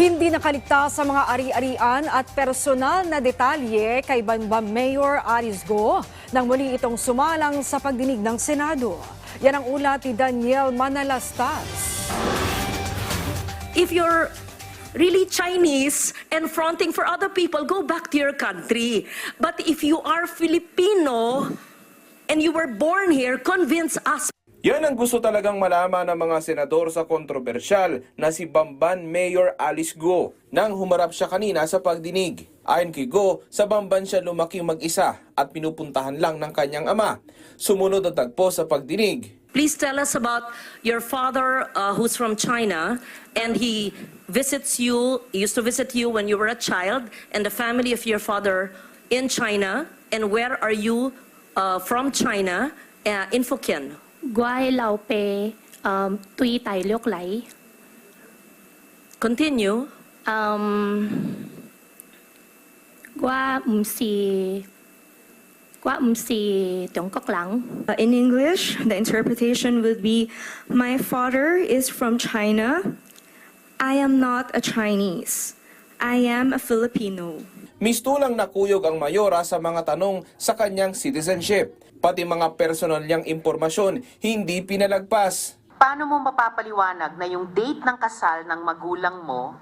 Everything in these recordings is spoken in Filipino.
Hindi nakaligtas sa mga ari-arian at personal na detalye kay Banbam Mayor Aris Go nang muli itong sumalang sa pagdinig ng Senado. Yan ang ulat ni Daniel Manalastas. if you're really Chinese and fronting for other people, go back to your country. But if you are Filipino and you were born here, convince us. Yan ang gusto talagang malaman ng mga senador sa kontrobersyal na si Bamban Mayor Alice Go nang humarap siya kanina sa pagdinig. Ayon kay Go, sa Bamban siya lumaki mag-isa at pinupuntahan lang ng kanyang ama. Sumunod ang tagpo sa pagdinig. Please tell us about your father uh, who's from China and he visits you, used to visit you when you were a child and the family of your father in China and where are you uh, from China uh, in? guai lao pe um, tui tai liok lai. Continue. Um, qua um si qua um si Trung Quốc lang. Uh, in English, the interpretation would be, my father is from China. I am not a Chinese. I am a Filipino. Mistulang nakuyog ang mayora sa mga tanong sa kanyang citizenship. Pati mga personal niyang impormasyon hindi pinalagpas. paano mo mapapaliwanag na yung date ng kasal ng magulang mo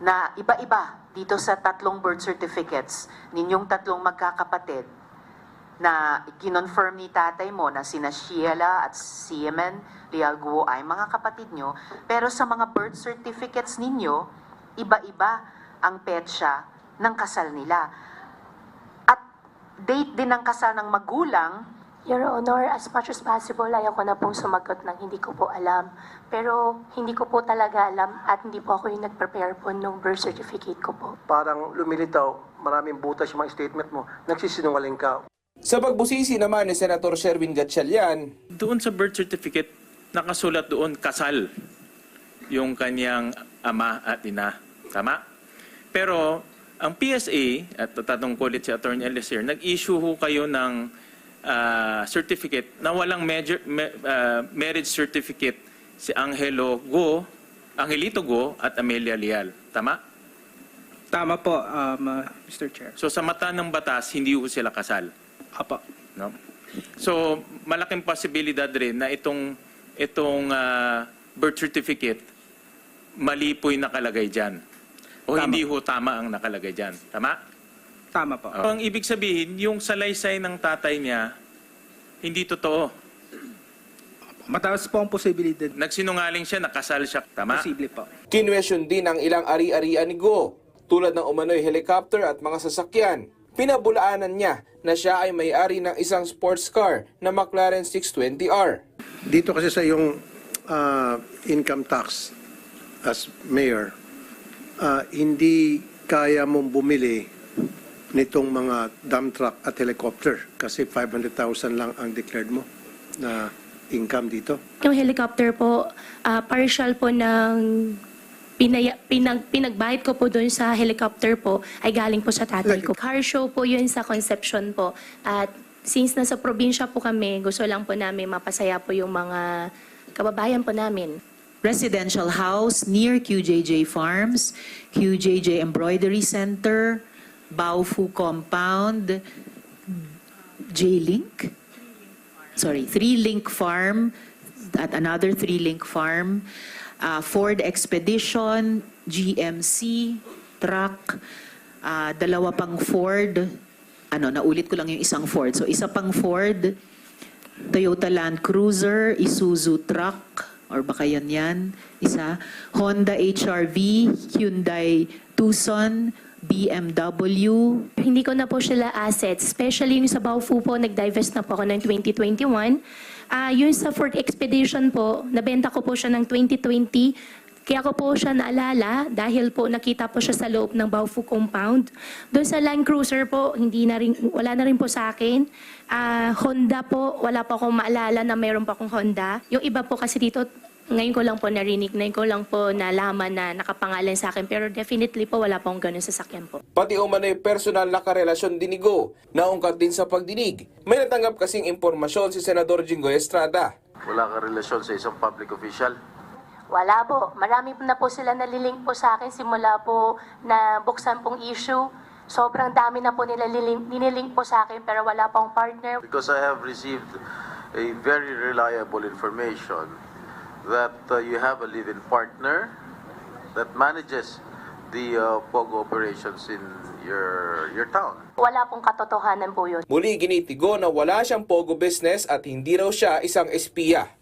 na iba-iba dito sa tatlong birth certificates ninyong tatlong magkakapatid na kinonfirm ni tatay mo na sina Sheila at Siemen Lialguo ay mga kapatid nyo, pero sa mga birth certificates ninyo, iba-iba ang petsa ng kasal nila. At date din ng kasal ng magulang, Your Honor, as much as possible, ayaw ko na pong sumagot ng hindi ko po alam. Pero hindi ko po talaga alam at hindi po ako yung nag-prepare po ng birth certificate ko po. parang lumilitaw, maraming butas yung mga statement mo, nagsisinungaling ka. Sa pagbusisi naman ni Senator Sherwin Gatchalian, Doon sa birth certificate, nakasulat doon kasal yung kanyang ama at ina. Tama? Pero ang PSA, at tatanong ko ulit si Attorney Eliezer, nag-issue ho kayo ng ah, certificate na walang major, ma- ah, marriage certificate si Angelo Go, Angelito Go at Amelia Leal. Tama? Tama po, um, uh, Mr. Chair. So sa mata ng batas, hindi ho sila kasal. Apo. No? So, malaking posibilidad rin na itong itong ah, birth certificate mali po yung nakalagay diyan. O Tama. hindi ho tama ang nakalagay diyan. Tama? Tama po. Ang ibig sabihin, yung salaysay ng tatay niya hindi totoo. Mataas po ang posibilidad. Nagsinungaling siya, nakasal siya. Tama? Posible po. kinwestiyon din ang ilang ari-arian ni Go, tulad ng umano'y helicopter at mga sasakyan. Pinabulaanan niya na siya ay may-ari ng isang sports car na McLaren 620R. Dito kasi sa yung ah, income tax as mayor, ah, hindi kaya mong bumili nitong mga dump truck at helicopter kasi 500,000 lang ang declared mo na income dito. Yung helicopter po, ah, partial po ng pinaya, pinag, pinagbayad ko po doon sa helicopter po ay galing po sa tatay ko. Car show po yun sa Conception po. At since nasa probinsya po kami, gusto lang po namin mapasaya po yung mga kababayan po namin. Residential house near QJJ Farms, QJJ Embroidery Center, Baofu Compound, J-Link, sorry, Three Link Farm, at another Three Link Farm, uh, Ford Expedition, GMC, truck, uh, dalawa pang Ford, ano, naulit ko lang yung isang Ford. So, isa pang Ford, Toyota Land Cruiser, Isuzu Truck, or baka yan yan, isa, Honda HRV, Hyundai Tucson, BMW, Hindi ko na po sila assets, especially yung sa Baofu po, nag-divest na po ako ng 2021. Ah, yung sa Ford Expedition po, nabenta ko po siya ng 2020. Kaya ko po siya naalala dahil po nakita po siya sa loob ng Baofu compound. Doon sa Land Cruiser po, hindi na rin, wala na rin po sa akin. Ah, Honda po, wala po akong maalala na mayroon pa akong Honda. Yung iba po kasi dito, ngayon ko lang po narinig, ngayon ko lang po nalaman na nakapangalan sa akin. Pero definitely po, wala po akong ganun sasakyan po. Pati umano'y personal na karelasyon din ni Go, naungkat din sa pagdinig. May natanggap kasing impormasyon si Senador Jinggoy Estrada. Wala ka relasyon sa isang public official? Wala po. Marami na po sila nalilink po sa akin simula po na buksan pong issue. Sobrang dami na po nila lilink, nililink po sa akin pero wala pong partner. Because I have received a very reliable information that uh, you have a live-in partner that manages the uh, POGO operations in your your town. Wala pong katotohanan po yun. Muli ginitigo na wala siyang Pogo business at hindi raw siya isang espiya.